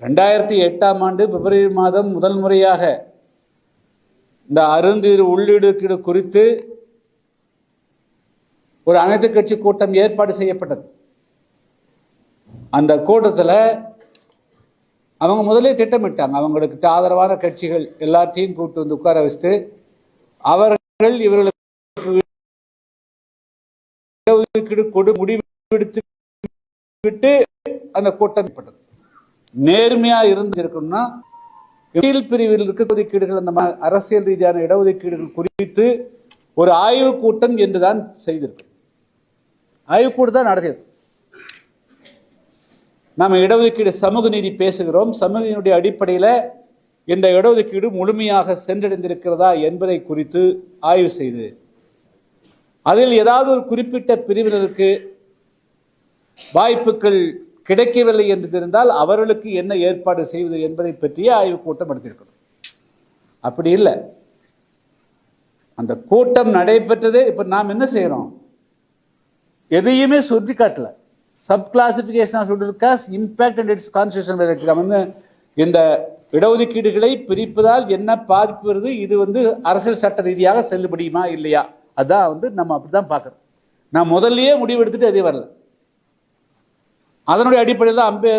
ரெண்டாயிரத்தி எட்டாம் ஆண்டு பிப்ரவரி மாதம் முதல் முறையாக இந்த அருந்தீர் உள்ளீடு குறித்து ஒரு அனைத்து கட்சி கூட்டம் ஏற்பாடு செய்யப்பட்டது. அந்த கூட்டத்தில் அவங்க முதலே திட்டமிட்டாங்க. அவங்களுக்கு ஆதரவான கட்சிகள் எல்லாத்தையும் கூட்டு வந்து உட்கார வச்சுட்டு அவர்கள் இவர்களுக்கு இடஒதுக்கீடு கொடு முடிவெடுத்து விட்டு அந்த கூட்டம் ஏற்பட்டது. நேர்மையா இருந்திருக்கணும்னா கீழ் பிரிவில் இருக்க ஒதுக்கீடுகள் அந்த அரசியல் ரீதியான இடஒதுக்கீடுகள் குறித்து ஒரு ஆய்வு கூட்டம் என்றுதான் செய்திருக்கு. ஆய்வுக்கூடு கூட்டம் தான் நடத்தியது நாம இடஒதுக்கீடு சமூக நீதி பேசுகிறோம். சமூக நீதியுடைய அடிப்படையில் இந்த இடஒதுக்கீடு முழுமையாக சென்றடைந்திருக்கிறதா என்பதை குறித்து ஆய்வு செய்து அதில் ஏதாவது ஒரு குறிப்பிட்ட பிரிவினருக்கு வாய்ப்புகள் கிடைக்கவில்லை என்று தெரிந்தால் அவர்களுக்கு என்ன ஏற்பாடு செய்வது என்பதை பற்றிய ஆய்வுக் கூட்டம் நடத்தியிருக்கணும் அப்படி இல்லை. அந்த கூட்டம் நடைபெற்றதே இப்ப நாம் என்ன செய்யறோம்? எதையுமே சுட்டி காட்டல sub classification of schedule caste impact and it's constitution வந்து இந்த இடஒதுக்கீடுகளை பிரிப்பதால் என்ன பாதிப்பு வருது? இது வந்து அரசியல் சட்ட ரீதியாக செல்லுபடியுமா இல்லையா? அதான் வந்து நம்ம அப்படிதான் பார்க்குறோம். நான் முதல்லயே முடிவு எடுத்துட்டு அதே வரல. அதனுடைய அடிப்படையில் தான் அம்பே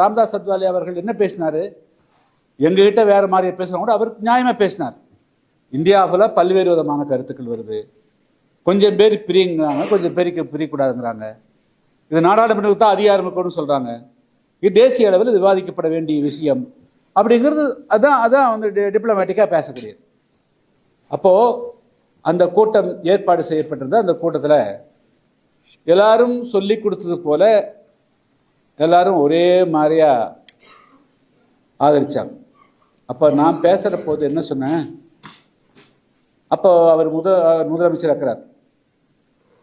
ராம்தாஸ் அத்வாலே அவர்கள் என்ன பேசினாரு? எங்ககிட்ட வேறு மாதிரி பேசுறவங்க கூட அவர் நியாயமாக பேசினார். இந்தியாவில் பல்வேறு விதமான கருத்துக்கள் வருது. கொஞ்சம் பேர் பிரியுங்கிறாங்க கொஞ்சம் பேருக்கு பிரியக்கூடாதுங்கிறாங்க. இது நாடாளுமன்றத்துக்கு தான் அதிகாரம் இருக்கணும்னு சொல்கிறாங்க இது தேசிய அளவில் விவாதிக்கப்பட வேண்டிய விஷயம். அப்படிங்கிறது அதான் அதான் வந்து டிப்ளமேட்டிக்காக பேசக்கூடியது அப்போது அந்த கூட்டம் ஏற்பாடு செய்யப்பட்டிருந்த அந்த கூட்டத்தில் எல்லாரும் சொல்லி கொடுத்தது போல எல்லாரும் ஒரே மாதிரியா ஆதரிச்சாங்க. அப்போ நான் பேசுகிற போது என்ன சொன்னேன்? அப்போ அவர் முத அவர் முதலமைச்சர் இருக்கிறார்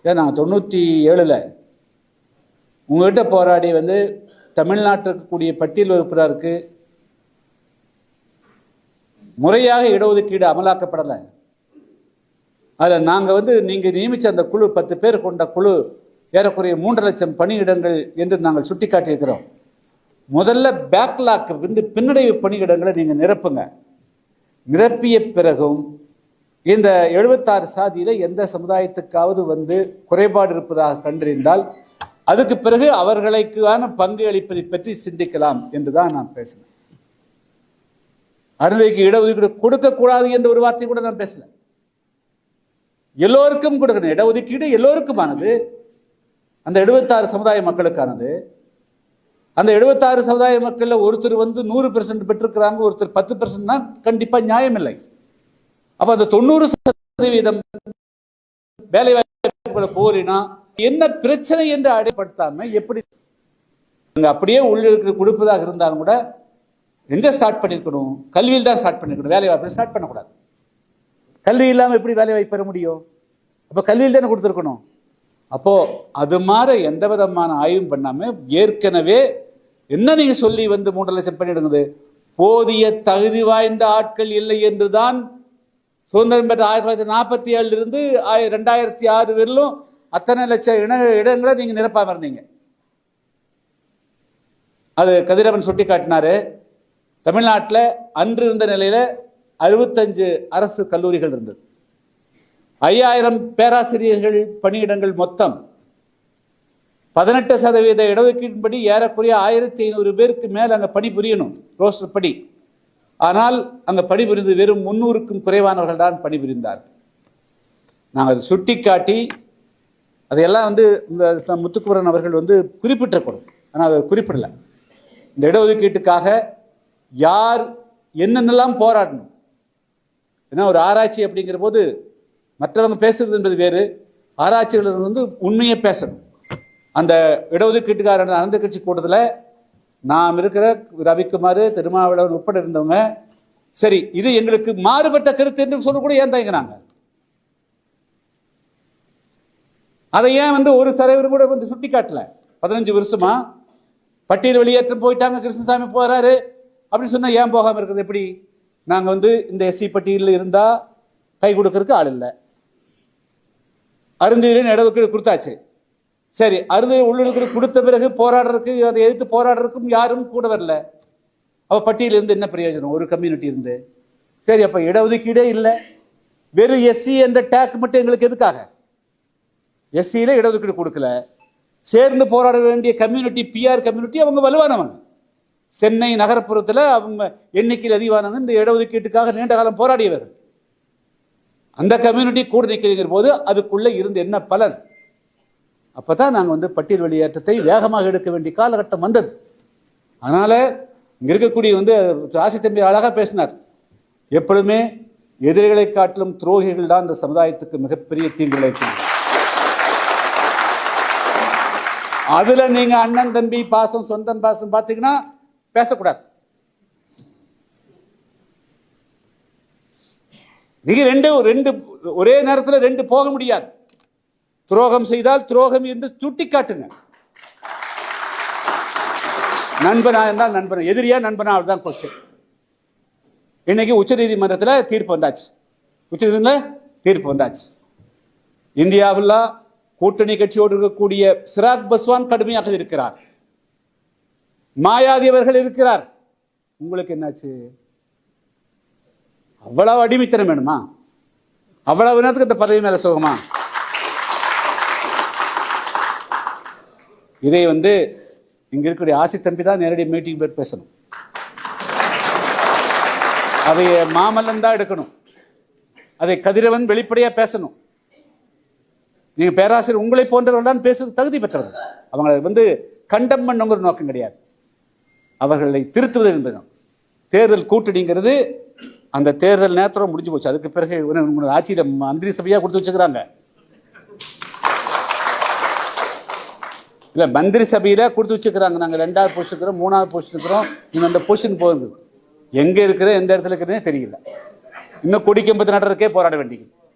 ஏன் நான் தொண்ணூற்றி ஏழில் உங்கள்கிட்ட போராடி வந்து தமிழ்நாட்டில் இருக்கக்கூடிய பட்டியல் வகுப்பினருக்கு முறையாக இடஒதுக்கீடு அமலாக்கப்படலை. அதில் நாங்கள் வந்து நீங்கள் நியமித்த அந்த குழு பத்து பேர் கொண்ட குழு ஏறக்குறைய மூன்று லட்சம் பணியிடங்கள் என்று நாங்கள் சுட்டிக்காட்டியிருக்கிறோம். முதல்ல பேக்லாக் வந்து பின்னடைவு பணியிடங்களை நீங்கள் நிரப்புங்க. நிரப்பிய பிறகும் இந்த எழுபத்தாறு சாதியில் எந்த சமுதாயத்துக்காவது வந்து குறைபாடு இருப்பதாக கண்டறிந்தால் அதுக்கு பிறகு அவர்களுக்கான பங்கு அளிப்பதை பற்றி சிந்திக்கலாம் என்று தான் நான் பேசினேன். அருந்தைக்கு இடஒதுக்கீடு கொடுக்கக்கூடாது என்ற ஒரு வார்த்தை கூட நான் பேசல. எல்லோருக்கும் கொடுக்கணும். இடஒதுக்கீடு எல்லோருக்குமானது. அந்த எழுபத்தாறு சமுதாய மக்களுக்கானது. அந்த எழுபத்தாறு சமுதாய மக்களில் ஒருத்தர் வந்து நூறு பெர்சன்ட் பெற்றிருக்கிறாங்க ஒருத்தர் பத்து பெர்சன்ட்னா கண்டிப்பாக நியாயம் இல்லை அப்போ அந்த தொண்ணூறு சதவீதம் வேலை வாய்ப்புகளை போரினா என்ன பிரச்சனை என்று அடைப்படுத்தாம எப்படி நாங்கள் அப்படியே உள்ளிருக்கிற கொடுப்பதாக இருந்தாலும் கூட எங்கே ஸ்டார்ட் பண்ணியிருக்கணும் கல்வியில் தான் ஸ்டார்ட் பண்ணியிருக்கணும் வேலை வாய்ப்பு ஸ்டார்ட் பண்ணக்கூடாது. கல்வி இல்லாமல் எப்படி வேலை வாய்ப்பு பெற முடியும்? அப்போ கல்வியில் தானே கொடுத்துருக்கணும்? அப்போ அது மாதிரி எந்த விதமான ஆய்வும் பண்ணாம ஏற்கனவே என்ன நீங்க சொல்லி வந்து மூன்று லட்சம் பண்ணிடுங்குது போதிய தகுதி வாய்ந்த ஆட்கள் இல்லை என்றுதான் சுதந்திரம் பெற்ற ஆயிரத்தி தொள்ளாயிரத்தி நாற்பத்தி ஏழுல இருந்து ரெண்டாயிரத்தி ஆறு வரையிலும் அத்தனை லட்சம் இன இடங்களை நீங்க நிரப்பாம இருந்தீங்க. அது கதிரவன் சுட்டி காட்டினாரு தமிழ்நாட்டில் அன்று இருந்த நிலையில அறுபத்தஞ்சு அரசு கல்லூரிகள் இருந்தது. ஐயாயிரம் பேராசிரியர்கள் பணியிடங்கள் மொத்தம் பதினெட்டு சதவீத இடஒதுக்கீட்டின்படி ஏறக்குறைய ஆயிரத்தி ஐநூறு பேருக்கு மேல் அங்கே பணிபுரியணும் ரோஸ்டர் படி. ஆனால் அங்கே பணிபுரிந்து வெறும் முன்னூறுக்கும் குறைவானவர்கள் தான் பணிபுரிந்தார்கள். நாங்கள் அதை சுட்டிக்காட்டி அதையெல்லாம் வந்து இந்த முத்துக்குமரன் அவர்கள் வந்து குறிப்பிட்டிருக்கணும். ஆனால் அதை குறிப்பிடல. இந்த இடஒதுக்கீட்டுக்காக யார் என்னென்னலாம் போராடணும்? ஏன்னா ஒரு ஆராய்ச்சி அப்படிங்கிற போது மற்றவங்க பேசுறது என்பது வேறு. ஆராய்ச்சியாளர்கள் வந்து உண்மையை பேசணும். அந்த இடஒதுக்கீட்டுக்காரர் அனந்த கட்சி கூட்டத்தில் நாம் இருக்கிற ரவிக்குமார் திருமாவளவன் உட்பட இருந்தவங்க சரி இது எங்களுக்கு மாறுபட்ட கருத்து என்று சொல்ல கூட ஏன் தயங்குறாங்க? அதை ஏன் வந்து ஒரு தலைவர் கூட வந்து சுட்டி காட்டல பதினஞ்சு வருஷமா பட்டியல் வெளியேற்றம் போயிட்டாங்க கிருஷ்ணசாமி போறாரு. அப்படின்னு சொன்னா ஏன் போகாம இருக்கிறது? எப்படி? நாங்க வந்து இந்த எஸ்சி பட்டியலில் இருந்தா கை கொடுக்கறதுக்கு ஆள் இல்லை. அருந்ததிலே இடஒதுக்கீடு கொடுத்தாச்சு. சரி அருந்ததி உள்ளுக்கு கொடுத்த பிறகு போராடுறதுக்கு அதை எதிர்த்து போராடுறதுக்கும் யாரும் கூட வரல. அப்போ பட்டியல இருந்து என்ன பிரயோஜனம்? ஒரு கம்யூனிட்டி இருந்து. சரி அப்போ இடஒதுக்கீடே இல்லை. வெறும் எஸ்சி என்ற டேக் மட்டும் எங்களுக்கு எதுக்காக? எஸ்சியில் இடஒதுக்கீடு கொடுக்கல. சேர்ந்து போராட வேண்டிய கம்யூனிட்டி பிஆர் கம்யூனிட்டி அவங்க வலுவானவங்க. சென்னை நகரப்புறத்தில் அவங்க எண்ணிக்கையில் அதிகமானவங்க இந்த இடஒதுக்கீட்டுக்காக நீண்ட காலம் போராடியவர்கள் அந்த கம்யூனிட்டி கூட நிற்கிறீங்கிற போது அதுக்குள்ளே இருந்து என்ன பலன்? அப்போ தான் நாங்கள் வந்து பட்டியல் வெளியேற்றத்தை வேகமாக எடுக்க வேண்டிய காலகட்டம் வந்தது. அதனால் இங்கே இருக்கக்கூடிய வந்து ராசி தம்பி அழகாக பேசினார். எப்பொழுதுமே எதிரிகளை காட்டிலும் துரோகிகள் தான் இந்த சமுதாயத்துக்கு மிகப்பெரிய தீங்கு விளைவிக்கிறாங்க அதில் நீங்கள் அண்ணன் தம்பி பாசம் சொந்தம் பாசம் பார்த்தீங்கன்னா பேசக்கூடாது. நீங்க ரெண்டு ரெண்டு ஒரே நேரத்தில் ரெண்டு போக முடியாது. துரோகம் செய்தால் துரோகம் என்று சுட்டி காட்டுங்க நண்பனா இருந்தால் நண்பன் எதிரியா நண்பனா தான் கொஸ்டின் இன்னைக்கு உச்சநீதிமன்றத்தில் தீர்ப்பு வந்தாச்சு. உச்சநீதிமன்றத்தில் தீர்ப்பு வந்தாச்சு. இந்தியாவில் கூட்டணி கட்சியோடு இருக்கக்கூடிய சிராக் பஸ்வான் கடுமையாக இருக்கிறார். மாயாதி அவர்கள் இருக்கிறார். உங்களுக்கு என்னாச்சு? அவ்வளவு அடிமைத்தனம் வேணுமா? அவ்வளவு நேரத்துக்கு இந்த பதவி மேல சுகமா? இதை வந்து இங்க இருக்கக்கூடிய ஆசி தம்பி தான் நேரடி மீட்டிங் போய் பேசணும். அதை மாமல்லன் தான் எடுக்கணும். அதை கதிரவன் வெளிப்படையா பேசணும். நீங்க பேராசிரியர் உங்களை போன்றவர்கள் தான் பேசுவது தகுதி பெற்றவர்கள். அவங்களை வந்து கண்டம் பண்ணுங்கிற நோக்கம் கிடையாது. அவர்களை திருத்துவது என்பது தேர்தல் கூட்டணிங்கிறது அந்த தேர்தல் நேரத்தோட முடிஞ்சு போச்சு. அதுக்கு பிறகு உங்களோட ஆட்சியில் மந்திரி சபையாக கொடுத்து வச்சுக்கிறாங்க. இல்லை மந்திரி சபையில் கொடுத்து வச்சுக்கிறாங்க. நாங்கள் ரெண்டாவது பொசிஷன் இருக்கிறோம் மூணாவது பொசிஷன் இருக்கிறோம். இன்னும் அந்த பொசிஷன் போகுது. எங்கே இருக்கிற எந்த இடத்துல இருக்கிறதே தெரியல. இன்னும் கொடிக்கம்பத்து நடுறதுக்கே போராட வேண்டியது.